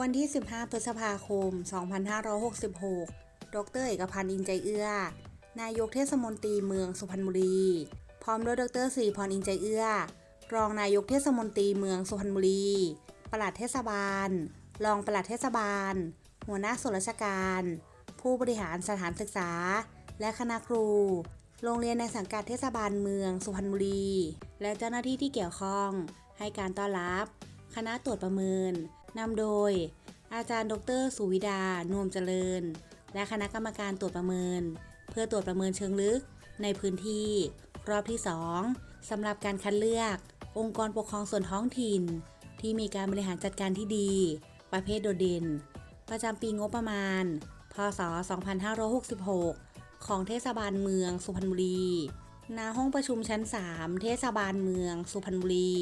วันที่ 15 พฤษภาคม 2566 ดร เอกพันธ์อินใจเอื้อ นายกเทศมนตรีเมืองสุพรรณบุรี พร้อมด้วยดรศรีพรอินใจเอื้อ รองนายกเทศมนตรีเมืองสุพรรณบุรี ปลัดเทศบาล รองปลัดเทศบาล หัวหน้าส่วนราชการ ผู้บริหารสถานศึกษา และคณะครู โรงเรียนในสังกัดเทศบาลเมืองสุพรรณบุรี และเจ้าหน้าที่ที่เกี่ยวข้อง ให้การต้อนรับ คณะตรวจประเมิน นำโดย อาจารย์ดรสุวิดา นวมเจริญ และคณะกรรมการตรวจประเมิน เพื่อตรวจประเมินเชิงลึก ในพื้นที่ รอบที่ 2สำหรับการคัดเลือก องค์กรปกครองส่วนท้องถิ่น ที่มีการบริหารจัดการที่ดี ประเภทโดดเด่น ประจำปีงบประมาณ พศ 2566 ของเทศบาลเมืองสุพรรณบุรีณห้องประชุมชั้น 3 เทศบาลเมืองสุพรรณบุรี